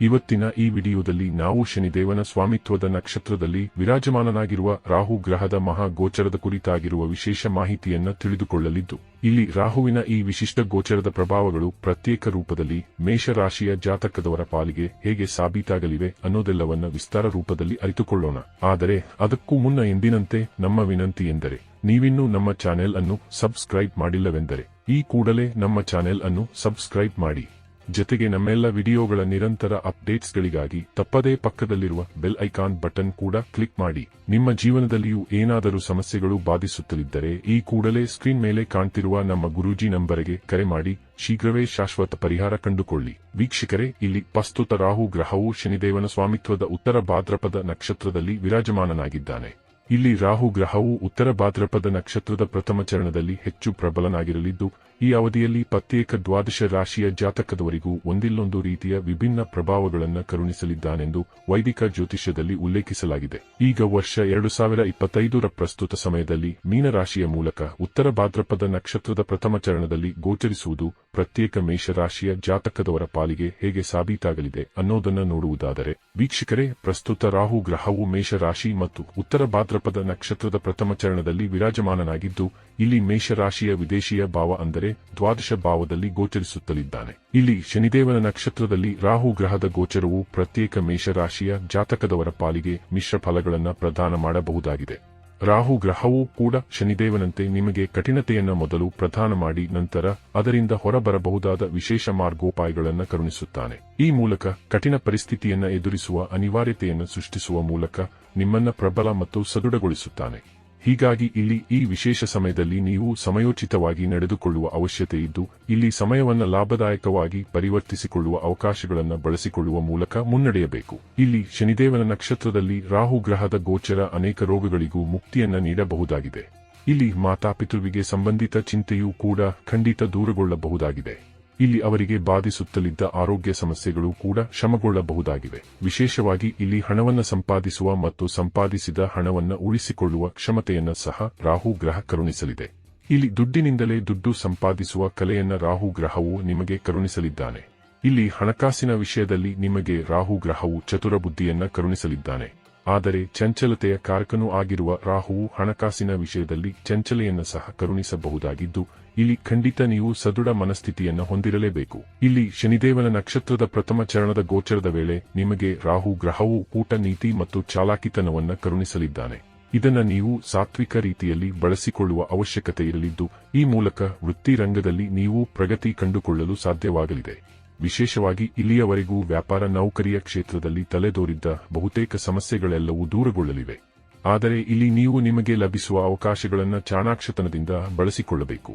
ಇವತ್ತಿನ ಈ ವಿಡಿಯೋದಲ್ಲಿ ನಾವು ಶನಿದೇವನ ಸ್ವಾಮಿತ್ವದ ನಕ್ಷತ್ರದಲ್ಲಿ ವಿರಾಜಮಾನನಾಗಿರುವ ರಾಹು ಗ್ರಹದ ಮಹಾ ಗೋಚರದ ಕುರಿತಾಗಿರುವ ವಿಶೇಷ ಮಾಹಿತಿಯನ್ನು ತಿಳಿದುಕೊಳ್ಳಲಿದ್ದು, ಇಲ್ಲಿ ರಾಹುವಿನ ಈ ವಿಶಿಷ್ಟ ಗೋಚರದ ಪ್ರಭಾವಗಳು ಪ್ರತ್ಯೇಕ ರೂಪದಲ್ಲಿ ಮೇಷರಾಶಿಯ ಜಾತಕದವರ ಪಾಲಿಗೆ ಹೇಗೆ ಸಾಬೀತಾಗಲಿವೆ ಅನ್ನೋದೆಲ್ಲವನ್ನ ವಿಸ್ತಾರ ರೂಪದಲ್ಲಿ ಅರಿತುಕೊಳ್ಳೋಣ. ಆದರೆ ಅದಕ್ಕೂ ಮುನ್ನ ಎಂದಿನಂತೆ ನಮ್ಮ ವಿನಂತಿ ಎಂದರೆ, ನೀವಿನ್ನೂ ನಮ್ಮ ಚಾನೆಲ್ ಅನ್ನು ಸಬ್ಸ್ಕ್ರೈಬ್ ಮಾಡಿಲ್ಲವೆಂದರೆ, ಈ ಕೂಡಲೇ ನಮ್ಮ ಚಾನೆಲ್ ಅನ್ನು ಸಬ್ಸ್ಕ್ರೈಬ್ ಮಾಡಿ. ಜೊತೆಗೆ ನಮ್ಮೆಲ್ಲ ವಿಡಿಯೋಗಳ ನಿರಂತರ ಅಪ್ಡೇಟ್ಸ್ಗಳಿಗಾಗಿ ತಪ್ಪದೇ ಪಕ್ಕದಲ್ಲಿರುವ ಬೆಲ್ ಐಕಾನ್ ಬಟನ್ ಕೂಡ ಕ್ಲಿಕ್ ಮಾಡಿ. ನಿಮ್ಮ ಜೀವನದಲ್ಲಿಯೂ ಏನಾದರೂ ಸಮಸ್ಯೆಗಳು ಬಾಧಿಸುತ್ತಲಿದ್ದರೆ ಈ ಕೂಡಲೇ ಸ್ಕ್ರೀನ್ ಮೇಲೆ ಕಾಣ್ತಿರುವ ನಮ್ಮ ಗುರೂಜಿ ನಂಬರಿಗೆ ಕರೆ ಮಾಡಿ. ಶೀಘ್ರವೇ ಶಾಶ್ವತ ಪರಿಹಾರ ಕಂಡುಕೊಳ್ಳಿ. ವೀಕ್ಷಕರೇ, ಇಲ್ಲಿ ಪ್ರಸ್ತುತ ರಾಹು ಗ್ರಹವು ಶನಿದೇವನ ಸ್ವಾಮಿತ್ವದ ಉತ್ತರ ಭಾದ್ರಪದ ನಕ್ಷತ್ರದಲ್ಲಿ ವಿರಾಜಮಾನನಾಗಿದ್ದಾನೆ. ಇಲ್ಲಿ ರಾಹು ಗ್ರಹವು ಉತ್ತರ ಭಾದ್ರಪದ ನಕ್ಷತ್ರದ ಪ್ರಥಮ ಚರಣದಲ್ಲಿ ಹೆಚ್ಚು ಪ್ರಬಲನಾಗಿರಲಿದ್ದು ಈ ಅವಧಿಯಲ್ಲಿ ಪ್ರತ್ಯೇಕ ದ್ವಾದಶ ರಾಶಿಯ ಜಾತಕದವರಿಗೂ ಒಂದಿಲ್ಲೊಂದು ರೀತಿಯ ವಿಭಿನ್ನ ಪ್ರಭಾವಗಳನ್ನು ಕರುಣಿಸಲಿದ್ದಾನೆಂದು ವೈದಿಕ ಜ್ಯೋತಿಷ್ಯದಲ್ಲಿ ಉಲ್ಲೇಖಿಸಲಾಗಿದೆ. ಈಗ ವರ್ಷ ಎರಡು ಸಾವಿರ ಇಪ್ಪತ್ತೈದರ ಪ್ರಸ್ತುತ ಸಮಯದಲ್ಲಿ ಮೀನರಾಶಿಯ ಮೂಲಕ ಉತ್ತರ ಭಾದ್ರಪದ ನಕ್ಷತ್ರದ ಪ್ರಥಮ ಚರಣದಲ್ಲಿ ಗೋಚರಿಸುವುದು ಪ್ರತ್ಯೇಕ ಮೇಷರಾಶಿಯ ಜಾತಕದವರ ಪಾಲಿಗೆ ಹೇಗೆ ಸಾಬೀತಾಗಲಿದೆ ಅನ್ನೋದನ್ನ ನೋಡುವುದಾದರೆ, ವೀಕ್ಷಕರೇ, ಪ್ರಸ್ತುತ ರಾಹು ಗ್ರಹವು ಮೇಷರಾಶಿ ಮತ್ತು ಉತ್ತರ ಭಾದ್ರಪದ ನಕ್ಷತ್ರದ ಪ್ರಥಮ ಚರಣದಲ್ಲಿ ವಿರಾಜಮಾನನಾಗಿದ್ದು, ಇಲ್ಲಿ ಮೇಷರಾಶಿಯ ವಿದೇಶಿಯ ಭಾವ ಅಂದರೆ ದ್ವಾದಶ ಭಾವದಲ್ಲಿ ಗೋಚರಿಸುತ್ತಲಿದ್ದಾನೆ. ಇಲ್ಲಿ ಶನಿದೇವನ ನಕ್ಷತ್ರದಲ್ಲಿ ರಾಹು ಗ್ರಹದ ಗೋಚರವು ಪ್ರತ್ಯೇಕ ಮೇಷರಾಶಿಯ ಜಾತಕದವರ ಪಾಲಿಗೆ ಮಿಶ್ರ ಫಲಗಳನ್ನು ಪ್ರದಾನ ಮಾಡಬಹುದಾಗಿದೆ. ರಾಹು ಗ್ರಹವೂ ಕೂಡ ಶನಿದೇವನಂತೆ ನಿಮಗೆ ಕಠಿಣತೆಯನ್ನ ಮೊದಲು ಪ್ರದಾನ ಮಾಡಿ ನಂತರ ಅದರಿಂದ ಹೊರಬರಬಹುದಾದ ವಿಶೇಷ ಮಾರ್ಗೋಪಾಯಗಳನ್ನು ಕರುಣಿಸುತ್ತಾನೆ. ಈ ಮೂಲಕ ಕಠಿಣ ಪರಿಸ್ಥಿತಿಯನ್ನು ಎದುರಿಸುವ ಅನಿವಾರ್ಯತೆಯನ್ನು ಸೃಷ್ಟಿಸುವ ಮೂಲಕ ನಿಮ್ಮನ್ನ ಪ್ರಬಲ ಮತ್ತು ಸದೃಢಗೊಳಿಸುತ್ತಾನೆ. ಹೀಗಾಗಿ ಇಲ್ಲಿ ಈ ವಿಶೇಷ ಸಮಯದಲ್ಲಿ ನೀವು ಸಮಯೋಚಿತವಾಗಿ ನಡೆದುಕೊಳ್ಳುವ ಅವಶ್ಯಕತೆ ಇದ್ದು, ಇಲ್ಲಿ ಸಮಯವನ್ನು ಲಾಭದಾಯಕವಾಗಿ ಪರಿವರ್ತಿಸಿಕೊಳ್ಳುವ ಅವಕಾಶಗಳನ್ನು ಬಳಸಿಕೊಳ್ಳುವ ಮೂಲಕ ಮುನ್ನಡೆಯಬೇಕು. ಇಲ್ಲಿ ಶನಿದೇವನ ನಕ್ಷತ್ರದಲ್ಲಿ ರಾಹು ಗ್ರಹದ ಗೋಚರ ಅನೇಕ ರೋಗಗಳಿಗೂ ಮುಕ್ತಿಯನ್ನ ನೀಡಬಹುದಾಗಿದೆ. ಇಲ್ಲಿ ಮಾತಾಪಿತೃವಿಗೆ ಸಂಬಂಧಿತ ಚಿಂತೆಯೂ ಕೂಡ ಖಂಡಿತ ದೂರಗೊಳ್ಳಬಹುದಾಗಿದೆ. ಇಲ್ಲಿ ಅವರಿಗೆ ಬಾಧಿಸುತ್ತಲಿದ್ದ ಆರೋಗ್ಯ ಸಮಸ್ಯೆಗಳು ಕೂಡ ಶಮಗೊಳ್ಳಬಹುದಾಗಿವೆ. ವಿಶೇಷವಾಗಿ ಇಲ್ಲಿ ಹಣವನ್ನು ಸಂಪಾದಿಸುವ ಮತ್ತು ಸಂಪಾದಿಸಿದ ಹಣವನ್ನು ಉಳಿಸಿಕೊಳ್ಳುವ ಕ್ಷಮತೆಯನ್ನು ಸಹ ರಾಹು ಗ್ರಹ ಕರುಣಿಸಲಿದೆ. ಇಲ್ಲಿ ದುಡ್ಡಿನಿಂದಲೇ ದುಡ್ಡು ಸಂಪಾದಿಸುವ ಕಲೆಯನ್ನ ರಾಹು ಗ್ರಹವು ನಿಮಗೆ ಕರುಣಿಸಲಿದ್ದಾನೆ. ಇಲ್ಲಿ ಹಣಕಾಸಿನ ವಿಷಯದಲ್ಲಿ ನಿಮಗೆ ರಾಹು ಗ್ರಹವು ಚತುರ ಬುದ್ಧಿಯನ್ನ ಕರುಣಿಸಲಿದ್ದಾನೆ. ಆದರೆ ಚಂಚಲತೆಯ ಕಾರಕನೂ ಆಗಿರುವ ರಾಹುವು ಹಣಕಾಸಿನ ವಿಷಯದಲ್ಲಿ ಚಂಚಲೆಯನ್ನು ಸಹ ಕರುಣಿಸಬಹುದಾಗಿದ್ದು ಇಲ್ಲಿ ಖಂಡಿತ ನೀವು ಸದೃಢ ಮನಸ್ಥಿತಿಯನ್ನು ಹೊಂದಿರಲೇಬೇಕು. ಇಲ್ಲಿ ಶನಿದೇವನ ನಕ್ಷತ್ರದ ಪ್ರಥಮ ಚರಣದ ಗೋಚರದ ವೇಳೆ ನಿಮಗೆ ರಾಹು ಗ್ರಹವು ಊಟ ನೀತಿ ಮತ್ತು ಚಾಲಾಕಿತನವನ್ನು ಕರುಣಿಸಲಿದ್ದಾನೆ. ಇದನ್ನ ನೀವು ಸಾತ್ವಿಕ ರೀತಿಯಲ್ಲಿ ಬಳಸಿಕೊಳ್ಳುವ ಅವಶ್ಯಕತೆ ಇರಲಿದ್ದು, ಈ ಮೂಲಕ ವೃತ್ತಿರಂಗದಲ್ಲಿ ನೀವು ಪ್ರಗತಿ ಕಂಡುಕೊಳ್ಳಲು ಸಾಧ್ಯವಾಗಲಿದೆ. ವಿಶೇಷವಾಗಿ ಇಲ್ಲಿಯವರೆಗೂ ವ್ಯಾಪಾರ ನೌಕರಿಯ ಕ್ಷೇತ್ರದಲ್ಲಿ ತಲೆದೋರಿದ್ದ ಬಹುತೇಕ ಸಮಸ್ಯೆಗಳೆಲ್ಲವೂ ದೂರಗೊಳ್ಳಲಿವೆ. ಆದರೆ ಇಲ್ಲಿ ನೀವು ನಿಮಗೆ ಲಭಿಸುವ ಅವಕಾಶಗಳನ್ನು ಚಾಣಾಕ್ಷತನದಿಂದ ಬಳಸಿಕೊಳ್ಳಬೇಕು.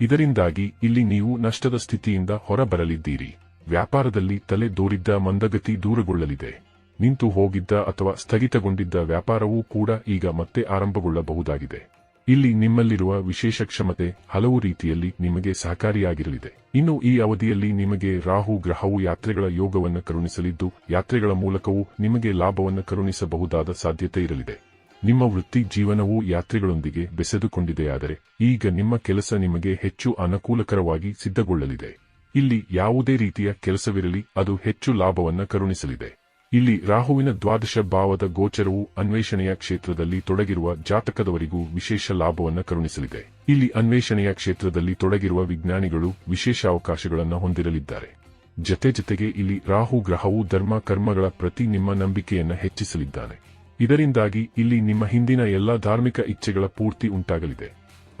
ಇದರಿಂದಾಗಿ ಇಲ್ಲಿ ನೀವು ನಷ್ಟದ ಸ್ಥಿತಿಯಿಂದ ಹೊರಬರಲಿದ್ದೀರಿ. ವ್ಯಾಪಾರದಲ್ಲಿ ತಲೆ ದೋರಿದ್ದ ಮಂದಗತಿ ದೂರಗೊಳ್ಳಲಿದೆ. ನಿಂತು ಹೋಗಿದ್ದ ಅಥವಾ ಸ್ಥಗಿತಗೊಂಡಿದ್ದ ವ್ಯಾಪಾರವೂ ಕೂಡ ಈಗ ಮತ್ತೆ ಆರಂಭಗೊಳ್ಳಬಹುದಾಗಿದೆ. ಇಲ್ಲಿ ನಿಮ್ಮಲ್ಲಿರುವ ವಿಶೇಷ ಕ್ಷಮತೆ ಹಲವು ರೀತಿಯಲ್ಲಿ ನಿಮಗೆ ಸಹಕಾರಿಯಾಗಿರಲಿದೆ. ಇನ್ನು ಈ ಅವಧಿಯಲ್ಲಿ ನಿಮಗೆ ರಾಹು, ಗ್ರಹವು ಯಾತ್ರೆಗಳ ಯೋಗವನ್ನು ಕರುಣಿಸಲಿದ್ದು, ಯಾತ್ರೆಗಳ ಮೂಲಕವೂ ನಿಮಗೆ ಲಾಭವನ್ನು ಕರುಣಿಸಬಹುದಾದ ಸಾಧ್ಯತೆ ಇರಲಿದೆ. ನಿಮ್ಮ ವೃತ್ತಿ ಜೀವನವು ಯಾತ್ರೆಗಳೊಂದಿಗೆ ಬೆಸೆದುಕೊಂಡಿದೆಯಾದರೆ, ಈಗ ನಿಮ್ಮ ಕೆಲಸ ನಿಮಗೆ ಹೆಚ್ಚು ಅನುಕೂಲಕರವಾಗಿ ಸಿದ್ಧಗೊಳ್ಳಲಿದೆ. ಇಲ್ಲಿ ಯಾವುದೇ ರೀತಿಯ ಕೆಲಸವಿರಲಿ, ಅದು ಹೆಚ್ಚು ಲಾಭವನ್ನ ಕರುಣಿಸಲಿದೆ. ಇಲ್ಲಿ ರಾಹುವಿನ ದ್ವಾದಶ ಭಾವದ ಗೋಚರವು ಅನ್ವೇಷಣೆಯ ಕ್ಷೇತ್ರದಲ್ಲಿ ತೊಡಗಿರುವ ಜಾತಕದವರಿಗೂ ವಿಶೇಷ ಲಾಭವನ್ನು ಕರುಣಿಸಲಿದೆ. ಇಲ್ಲಿ ಅನ್ವೇಷಣೆಯ ಕ್ಷೇತ್ರದಲ್ಲಿ ತೊಡಗಿರುವ ವಿಜ್ಞಾನಿಗಳು ವಿಶೇಷ ಅವಕಾಶಗಳನ್ನು ಹೊಂದಿರಲಿದ್ದಾರೆ. ಜತೆ ಜತೆಗೆ ಇಲ್ಲಿ ರಾಹು ಗ್ರಹವು ಧರ್ಮ ಕರ್ಮಗಳ ಪ್ರತಿ ನಿಮ್ಮ ನಂಬಿಕೆಯನ್ನು ಹೆಚ್ಚಿಸಲಿದ್ದಾನೆ. ಇದರಿಂದಾಗಿ ಇಲ್ಲಿ ನಿಮ್ಮ ಹಿಂದಿನ ಎಲ್ಲ ಧಾರ್ಮಿಕ ಇಚ್ಛೆಗಳ ಪೂರ್ತಿ ಉಂಟಾಗಲಿದೆ.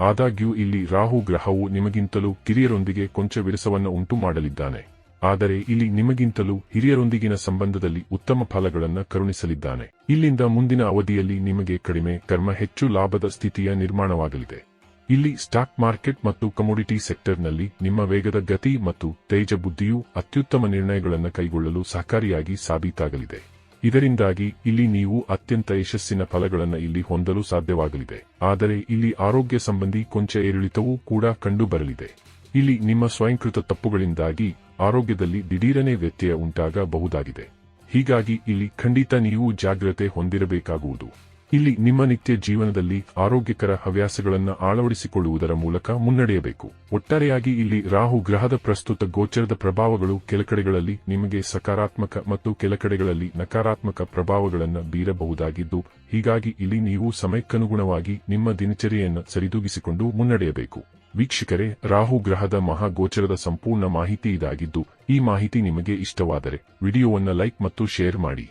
ಆದಾಗ್ಯೂ ಇಲ್ಲಿ ರಾಹು ಗ್ರಹವು ನಿಮಗಿಂತಲೂ ಕಿರಿಯರೊಂದಿಗೆ ಕೊಂಚ ವಿರಸವನ್ನು ಉಂಟು ಮಾಡಲಿದ್ದಾನೆ. ಆದರೆ ಇಲ್ಲಿ ನಿಮಗಿಂತಲೂ ಹಿರಿಯರೊಂದಿಗಿನ ಸಂಬಂಧದಲ್ಲಿ ಉತ್ತಮ ಫಲಗಳನ್ನು ಕರುಣಿಸಲಿದ್ದಾನೆ. ಇಲ್ಲಿಂದ ಮುಂದಿನ ಅವಧಿಯಲ್ಲಿ ನಿಮಗೆ ಕಡಿಮೆ, ಕರ್ಮ ಹೆಚ್ಚು ಲಾಭದ ಸ್ಥಿತಿಯ ನಿರ್ಮಾಣವಾಗಲಿದೆ. ಇಲ್ಲಿ ಸ್ಟಾಕ್ ಮಾರ್ಕೆಟ್ ಮತ್ತು ಕಮೋಡಿಟಿ ಸೆಕ್ಟರ್ನಲ್ಲಿ ನಿಮ್ಮ ವೇಗದ ಗತಿ ಮತ್ತು ತೇಜ ಬುದ್ಧಿಯು ಅತ್ಯುತ್ತಮ ನಿರ್ಣಯಗಳನ್ನು ಕೈಗೊಳ್ಳಲು ಸಹಕಾರಿಯಾಗಿ ಸಾಬೀತಾಗಲಿದೆ. ಇದರಿಂದಾಗಿ ಇಲ್ಲಿ ನೀವು ಅತ್ಯಂತ ಯಶಸ್ಸಿನ ಫಲಗಳನ್ನು ಇಲ್ಲಿ ಹೊಂದಲು ಸಾಧ್ಯವಾಗಲಿದೆ. ಆದರೆ ಇಲ್ಲಿ ಆರೋಗ್ಯ ಸಂಬಂಧಿ ಕೊಂಚ ಏರಿಳಿತವೂ ಕೂಡ ಕಂಡುಬರಲಿದೆ. ಇಲ್ಲಿ ನಿಮ್ಮ ಸ್ವಯಂಕೃತ ತಪ್ಪುಗಳಿಂದಾಗಿ ಆರೋಗ್ಯದಲ್ಲಿ ದಿಢೀರನೆ ವ್ಯತ್ಯಯ ಉಂಟಾಗಬಹುದಾಗಿದೆ. ಹೀಗಾಗಿ ಇಲ್ಲಿ ಖಂಡಿತ ನೀವು ಜಾಗ್ರತೆ ಹೊಂದಿರಬೇಕಾಗುವುದು. ಇಲ್ಲಿ ನಿಮ್ಮ ನಿತ್ಯ ಜೀವನದಲ್ಲಿ ಆರೋಗ್ಯಕರ ಹವ್ಯಾಸಗಳನ್ನು ಅಳವಡಿಸಿಕೊಳ್ಳುವುದರ ಮೂಲಕ ಮುನ್ನಡೆಯಬೇಕು. ಒಟ್ಟಾರೆಯಾಗಿ ಇಲ್ಲಿ ರಾಹು ಗ್ರಹದ ಪ್ರಸ್ತುತ ಗೋಚರದ ಪ್ರಭಾವಗಳು ಕೆಲಕಡೆಗಳಲ್ಲಿ ನಿಮಗೆ ಸಕಾರಾತ್ಮಕ ಮತ್ತು ಕೆಲಕಡೆಗಳಲ್ಲಿ ನಕಾರಾತ್ಮಕ ಪ್ರಭಾವಗಳನ್ನು ಬೀರಬಹುದಾಗಿದ್ದು, ಹೀಗಾಗಿ ಇಲ್ಲಿ ನೀವು ಸಮಯಕ್ಕನುಗುಣವಾಗಿ ನಿಮ್ಮ ದಿನಚರಿಯನ್ನು ಸರಿದೂಗಿಸಿಕೊಂಡು ಮುನ್ನಡೆಯಬೇಕು. ವೀಕ್ಷಕರೇ, ರಾಹು ಗ್ರಹದ ಮಹಾಗೋಚರದ ಸಂಪೂರ್ಣ ಮಾಹಿತಿ ಇದಾಗಿದ್ದು, ಈ ಮಾಹಿತಿ ನಿಮಗೆ ಇಷ್ಟವಾದರೆ ವಿಡಿಯೋವನ್ನು ಲೈಕ್ ಮತ್ತು ಶೇರ್ ಮಾಡಿ.